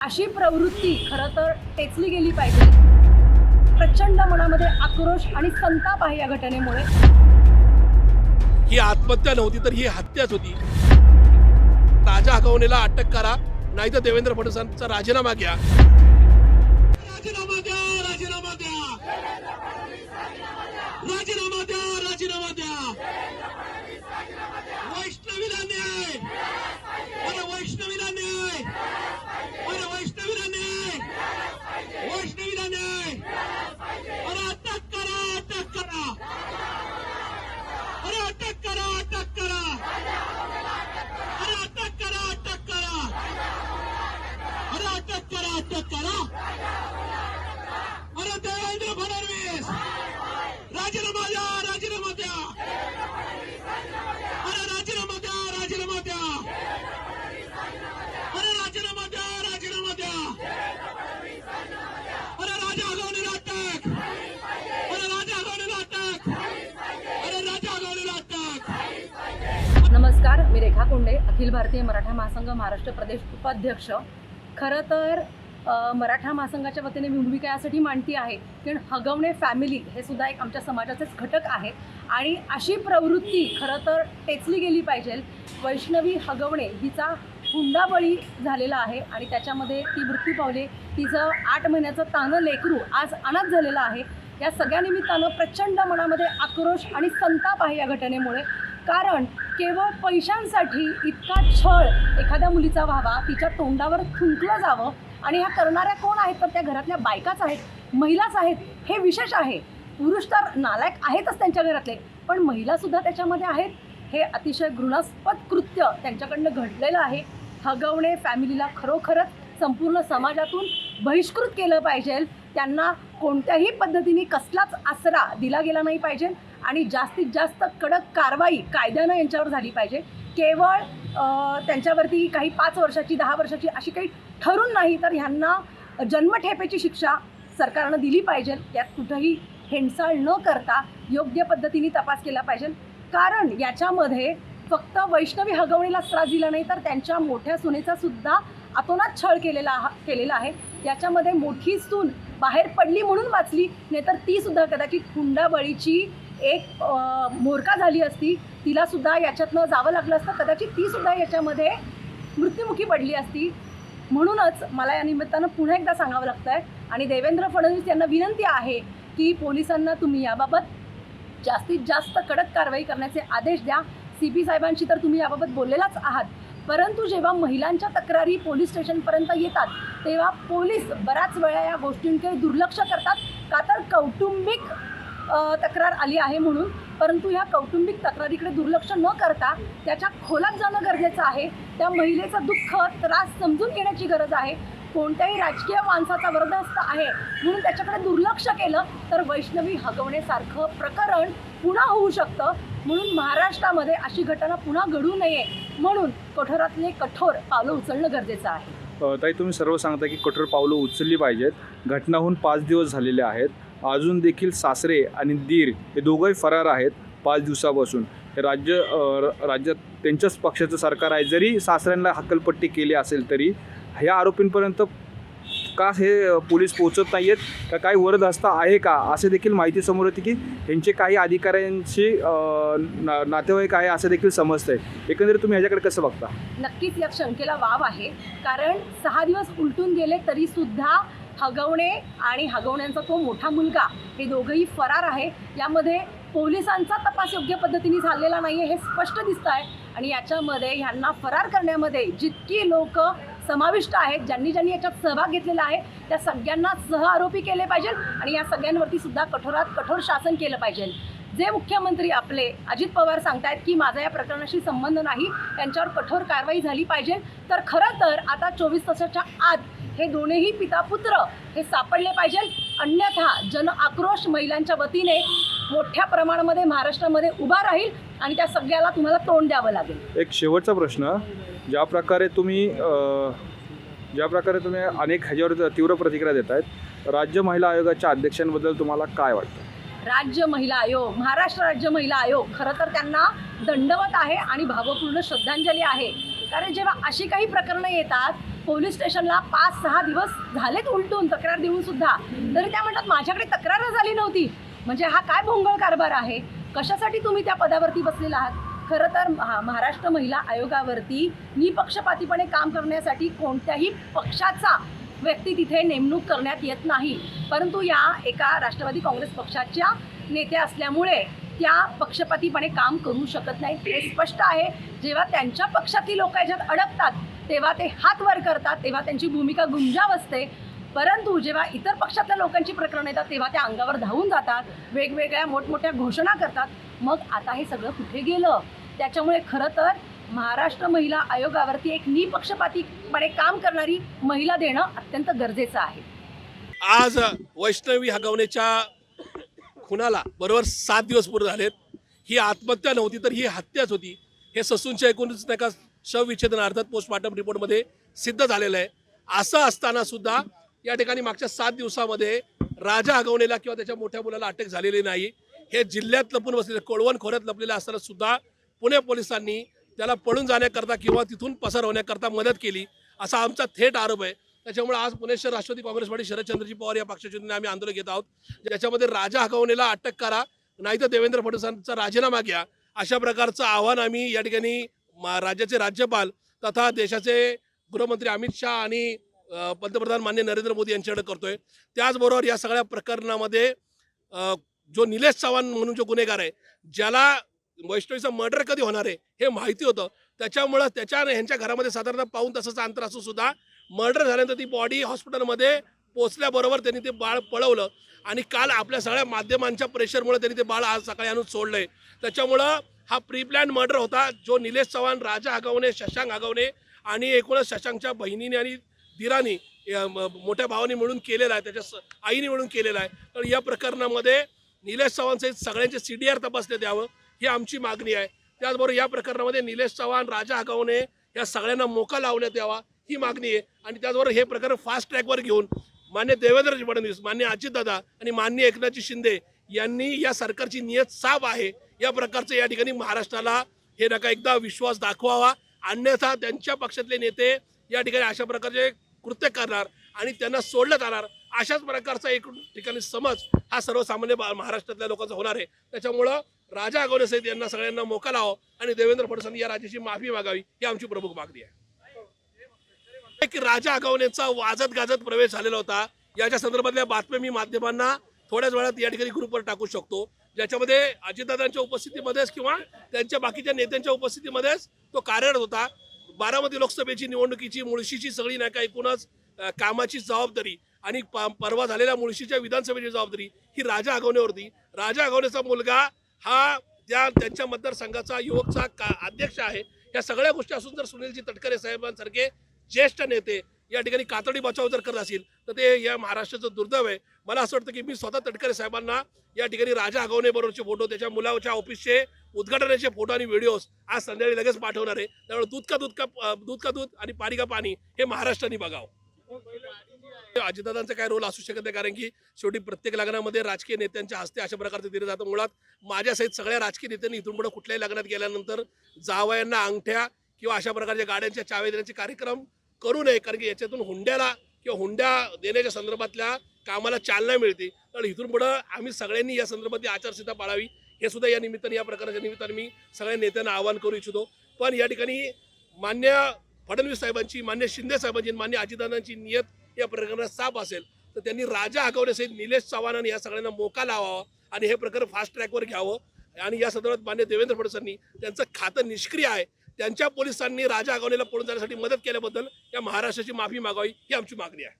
अशी प्रवृत्ती खरं तर टेचली गेली पाहिजे. प्रचंड मनामध्ये आक्रोश आणि संताप आहे या घटनेमुळे. ही आत्महत्या नव्हती तर ही हत्याच होती. राजा हगवणेला अटक करा नाही तर देवेंद्र फडणवीसांचा राजीनामा घ्या. राजीनामा द्या राजीनामा द्या राजीनामा द्या राजीनामा द्या वैष्णवीला न्याय अरे वैष्णवीला न्याय अरे वैष्णवीला न्याय वैष्णवीला न्याय अरे अटक करा अटक करा अरे अटक करा अटक करा अरे अटक करा अटक करा अरे अटक करा अटक करा अरे देवेंद्र फडणवीस राजीनामा द्या राजीनामा द्या अरे राजीनामा द्या राजीनामा द्या अरे राजीनामा द्या राजीनामा द्या अरे राजा हगवणीला अटक अरे राजा हगवणीला अटक अरे राजा हगवणीला अटक नमस्कार मी रेखा कोंडे अखिल भारतीय मराठा महासंघ महाराष्ट्र प्रदेश उपाध्यक्ष. खरं तर मराठा महासंघाच्या वतीने मी भूमिका यासाठी मांडती आहे कारण हगवणे फॅमिली हे सुद्धा एक आमच्या समाजाचेच घटक आहे. आणि अशी प्रवृत्ती खरं तर टेचली गेली पाहिजे. वैष्णवी हगवणे हिचा हुंडाबळी झालेला आहे आणि त्याच्यामध्ये ती मृत्यू पावली तिचं आठ महिन्याचं तानं लेकरू आज अनाथ झालेलं आहे. या सगळ्या निमित्तानं प्रचंड मनामध्ये आक्रोश आणि संताप आहे या घटनेमुळे. कारण केवळ पैशांसाठी इतका छळ एखाद्या मुलीचा व्हावा तिच्या तोंडावर थुंकलं जावं आणि ह्या करणाऱ्या कोण आहेत? तर त्या घरातल्या बायकाच आहेत महिलाच आहेत हे विशेष आहे. पुरुष तर नालायक आहेतच त्यांच्या घरातले पण महिलासुद्धा त्याच्यामध्ये आहेत. हे अतिशय घृणास्पद कृत्य त्यांच्याकडनं घडलेलं आहे. हगवणे फॅमिलीला खरोखरच संपूर्ण समाजातून बहिष्कृत केलं पाहिजे. त्यांना कोणत्याही पद्धतीने कसलाच आसरा दिला गेला नाही पाहिजे आणि जास्तीत जास्त कडक कारवाई कायद्यानं यांच्यावर झाली पाहिजे. केवळ त्यांच्यावरती काही पाच वर्षाची दहा वर्षाची अशी काही ठरून नाही तर ह्यांना जन्मठेपेची शिक्षा सरकारनं दिली पाहिजे. यात कुठंही हेंडसाळ न करता योग्य पद्धतीने तपास केला पाहिजे. कारण याच्यामध्ये फक्त वैष्णवी हगवणीलाच त्रास दिला नाही तर त्यांच्या मोठ्या सुनेचा सुद्धा अतोनात छळ केलेला केलेला आहे. याच्यामध्ये मोठी सून बाहेर पडली म्हणून वाचली नाहीतर ती सुद्धा कदाचित हुंडाबळीची एक मोरका झाली असती तिला सुद्धा याच्यातनं जावं लागलं असतं कदाचित ती सुद्धा याच्यामध्ये मृत्युमुखी पडली असती. म्हणूनच मला या निमित्तानं पुन्हा एकदा सांगावं लागतं आहे आणि देवेंद्र फडणवीस यांना विनंती आहे की पोलिसांना तुम्ही याबाबत जास्तीत जास्त कडक कारवाई करण्याचे आदेश द्या. सी पी साहेबांशी तर तुम्ही याबाबत बोललेलाच आहात. परंतु जेव्हा महिलांच्या तक्रारी पोलीस स्टेशनपर्यंत येतात तेव्हा पोलीस बऱ्याच वेळा या गोष्टींकडे दुर्लक्ष करतात. का तर कौटुंबिक तक्रार आली आहे म्हणून. परंतु ह्या कौटुंबिक तक्रारीकडे दुर्लक्ष न करता त्याच्या खोलात जाणं गरजेचं आहे. त्या महिलेचं दुःख त्रास समजून घेण्याची गरज आहे. कोणत्याही राजकीय माणसाचा वरदहस्त आहे म्हणून त्याच्याकडे दुर्लक्ष केलं तर वैष्णवी हगवण्यासारखं प्रकरण पुन्हा होऊ शकतं. म्हणून महाराष्ट्रामध्ये अशी घटना पुन्हा घडू नये म्हणून कठोरातले कठोर पावलं उचलणं गरजेचं आहे. ताई तुम्ही सर्व सांगता की कठोर पावलं उचलली पाहिजेत. घटनाहून पाच दिवस झालेले आहेत. अजून देखील सासरे आणि दीर हे दोघंही फरार आहेत पाच दिवसापासून. हे राज्य र- राज्यात त्यांच्याच पक्षाचं सरकार आहे. जरी सासऱ्यांना हक्कलपट्टी केली असेल तरी ह्या आरोपींपर्यंत का हे पोलीस पोहोचत नाही आहेत का काही वरदहस्ता आहे का? असे देखील माहिती समोर येते की यांचे काही अधिकाऱ्यांशी ना नातेवाईक आहे असं देखील समजतंय. एकंदरीत तुम्ही ह्याच्याकडे कसं बघता? नक्कीच या शंकेला वाव आहे. कारण सहा दिवस उलटून गेले तरी सुद्धा हगवणे आणि हगवण्यांचा तो मोठा मुलगा हे दोघंही फरार आहे. यामध्ये पोलिसांचा तपास योग्य पद्धतीने झालेला नाही आहे हे स्पष्ट दिसत आहे आणि याच्यामध्ये ह्यांना फरार करण्यामध्ये जितकी लोक समाविष्ट आहेत ज्यांनी ज्यांनी याच्यात सहभाग घेतलेला आहे त्या सगळ्यांना सह आरोपी केले पाहिजे आणि या सगळ्यांवरती सुद्धा कठोरात कठोर शासन केलं पाहिजे. जे मुख्यमंत्री आपले अजित पवार सांगतायत की माझा या प्रकरणाशी संबंध नाही त्यांच्यावर कठोर कारवाई झाली पाहिजे तर खरं तर आता चोवीस तासाच्या आत हे दोन्ही पिता पुत्र हे सापडले पाहिजे. अन्यथा जन आक्रोश महिलांच्या वतीने मोठ्या प्रमाणामध्ये महाराष्ट्रामध्ये उभा राहील आणि त्या सगळ्याला तुम्हाला तोंड द्यावं लागेल. एक शेवटचा प्रश्न ज्या प्रकारे तुम्ही ज्या प्रकारे तुम्ही अनेक ह्याच्यावर तीव्र प्रतिक्रिया देत आहेत राज्य महिला आयोगाच्या अध्यक्षांबद्दल तुम्हाला काय वाटतं? राज्य महिला आयोग महाराष्ट्र राज्य महिला आयोग खरं तर त्यांना दंडवत आहे आणि भावपूर्ण श्रद्धांजली आहे. कारण जेव्हा अशी काही प्रकरणं येतात पोलीस स्टेशनला पाच सहा दिवस झालेत उलटून तक्रार देऊन सुद्धा तरी त्या म्हणतात माझ्याकडे तक्रार झाली नव्हती. म्हणजे हा काय भोंगळ कारभार आहे? कशासाठी तुम्ही त्या पदावरती बसलेला आहात? खरं तर महा- महाराष्ट्र महिला आयोगावरती निपक्षपातीपणे काम करण्यासाठी कोणत्याही पक्षाचा व्यक्ती तिथे नेमणूक करण्यात येत नाही. परंतु या एका राष्ट्रवादी काँग्रेस पक्षाच्या नेत्या असल्यामुळे त्या पक्षपातीपणे काम करू शकत नाहीत हे स्पष्ट आहे जेव्हा त्यांच्या पक्षातील लोक याच्यात अडकतात तेव्हा ते हात वर करतात तेव्हा त्यांची भूमिका गुंजाव असते. परंतु जेव्हा इतर पक्षातल्या लोकांची प्रकरणं येतात तेव्हा त्या अंगावर धावून जातात वेगवेगळ्या मोठमोठ्या घोषणा करतात. मग आता हे सगळं कुठे गेलं? त्याच्यामुळे खरं तर महाराष्ट्र महिला आयोगावरती एक निपक्षपातीपणे काम करणारी महिला देणं अत्यंत गरजेचं आहे. आज वैष्णवी हगवण्याच्या खुनाला बरोबर सात दिवस पूर्ण झालेत. ही आत्महत्या नव्हती तर ही हत्याच होती. हे ससूनच्या एकूणच नाही का शवविच्छेदन अर्थात पोस्टमॉर्टम रिपोर्टमध्ये सिद्ध झालेलं आहे. असं असताना सुद्धा या ठिकाणी मागच्या सात दिवसामध्ये राजा आगवणेला किंवा त्याच्या मोठ्या मुलाला अटक झालेली नाही. हे जिल्ह्यात लपून बसलेले कोळवण खोऱ्यात लपलेले असताना सुद्धा पुणे पोलिसांनी त्याला पळून जाण्याकरता किंवा तिथून पसार होण्याकरता मदत केली असा आमचा थेट आरोप आहे. त्याच्यामुळे आज पुणे शहर राष्ट्रवादी काँग्रेस पार्टी शरदचंद्रजी पवार या पक्षाच्या आम्ही आंदोलन घेत आहोत. ज्याच्यामध्ये राजा हगवणेला अटक करा नाहीतर देवेंद्र फडणवीसांचा राजीनामा घ्या अशा प्रकारचं आव्हान आम्ही या ठिकाणी मा- राज्याचे राज्यपाल तथा देशाचे गृहमंत्री अमित शहा आणि पंतप्रधान मान्य नरेंद्र मोदी यांच्याकडे करतोय. त्याचबरोबर या सगळ्या प्रकरणामध्ये जो निलेश चव्हाण म्हणून जो गुन्हेगार आहे ज्याला वैष्णवीचं मर्डर कधी होणार आहे हे माहिती होतं. त्याच्यामुळं त्याच्या ह्यांच्या घरामध्ये साधारणतः पाऊन तासाचं अंतर असून सुद्धा मर्डर झाल्यानंतर ती बॉडी हॉस्पिटलमध्ये पोचल्याबरोबर त्यांनी ते बाळ पळवलं. आणि काल आपल्या सगळ्या माध्यमांच्या प्रेशरमुळे त्यांनी ते बाळ आज सकाळी आणून सोडलंय. त्याच्यामुळं हा प्री प्लॅन मर्डर होता जो निलेश चव्हाण राजा आगवणे शशांक आगवणे आणि एकूणच शशांकच्या बहिणीने आणि दिरानी मोठ्या भावाने मिळून केलेला आहे त्याच्या आईने मिळून केलेला आहे. तर या प्रकरणामध्ये निलेश चव्हाणचे सगळ्यांचे सी डी आर तपासण्यात द्यावं ही आमची मागणी आहे. त्याचबरोबर या प्रकरणामध्ये निलेश चव्हाण राजा आगवणे या सगळ्यांना मोका लावण्यात यावा ही मागणी आहे. आणि त्याचबरोबर हे प्रकरण फास्ट ट्रॅकवर घेऊन मान्य देवेंद्र फडणवीस मान्य अजितदादा आणि मान्य एकनाथजी शिंदे यांनी या सरकारची नियत साफ आहे. या प्रकारचं या ठिकाणी महाराष्ट्राला हे नका एकदा विश्वास दाखवावा. अन्यथा त्यांच्या पक्षातले नेते या ठिकाणी अशा प्रकारचे कृत्य करणार आणि त्यांना सोडलं जाणार अशाच प्रकारचा एक ठिकाणी समज हा सर्वसामान्य महाराष्ट्रातल्या लोकांचा होणार आहे. त्याच्यामुळं राजा आगवणे यांना सगळ्यांना मोका लावा आणि देवेंद्र फडणवीस या राज्याची माफी मागावी ही आमची प्रमुख मागणी आहे. की राजा आगावनेचा वाजत गाजत प्रवेश झालेला होता याच्या संदर्भातल्या बातम्या मी माध्यमांना थोड्याच वेळात या ठिकाणी ग्रुपवर टाकू शकतो. ज्याच्यामध्ये अजितदादांच्या उपस्थितीमध्येच किंवा त्यांच्या बाकीच्या नेत्यांच्या उपस्थितीमध्येच तो कार्यरत होता. बारामती लोकसभेची निवडणुकीची मुळशीची सगळी नाही का एकूणच कामाची जबाबदारी आणि प- परवा झालेल्या मुळशीच्या विधानसभेची जबाबदारी ही राजा आगवणेवरती राजा आगवणेचा मुलगा हा त्या त्यांच्या मतदारसंघाचा युवकचा का अध्यक्ष आहे. या सगळ्या गोष्टी असून जर सुनीलजी तटकरे साहेबांसारखे ज्येष्ठ नेते या ठिकाणी कातडी बचाव जर करत असतील तर ते या महाराष्ट्राचं दुर्दैव आहे. मला असं वाटतं की मी स्वतः तटकरे साहेबांना या ठिकाणी राजा आगवणे बरोबरचे फोटो त्याच्या मुलाच्या ऑफिसचे उद्घाटनाचे फोटो आणि व्हिडिओज आज संध्याकाळी लगेच पाठवणार आहे. त्यामुळे दूध का दूध का दूध का दूध आणि पाणी का पाणी हे महाराष्ट्राने बघावं. अजितदादांचा काय रोल असू शकत नाही कारण की शेवटी प्रत्येक लग्नामध्ये राजकीय नेत्यांच्या हस्ते अशा प्रकारचे दिले जातं मुळात माझ्यासहित सगळ्या राजकीय नेत्यांनी इथून पुढे कुठल्याही लग्नात गेल्यानंतर जावयांना अंगठ्या किंवा अशा प्रकारच्या गाड्यांच्या चावे देण्याचे कार्यक्रम करू नये कारण की याच्यातून हुंड्याला किंवा हुंड्या देण्याच्या संदर्भातल्या कामाला चालना मिळते. तर इथून पुढं आम्ही सगळ्यांनी या संदर्भातली आचारसंहिता पाळावी. हे सुद्धा या निमित्ताने या प्रकाराच्या निमित्ताने मी सगळ्या नेत्यांना आवाहन करू इच्छितो. पण या ठिकाणी मान्य फडणवीस साहेबांची मान्य शिंदे साहेबांची मान्य अजितदादांची नियत या प्रकरणात साफ असेल तर त्यांनी राजा आगवण्यासहित निलेश चव्हाणांनी या सगळ्यांना मोका लावावा आणि हे प्रकरण फास्ट ट्रॅकवर घ्यावं. आणि या संदर्भात मान्य देवेंद्र फडणवीसांनी त्यांचं खातं निष्क्रिय आहे. त्यांच्या पोलिसांनी राजा आगवणेला पळून जाण्यासाठी मदत केल्याबद्दल या महाराष्ट्राची माफी मागावी ही आमची मागणी आहे.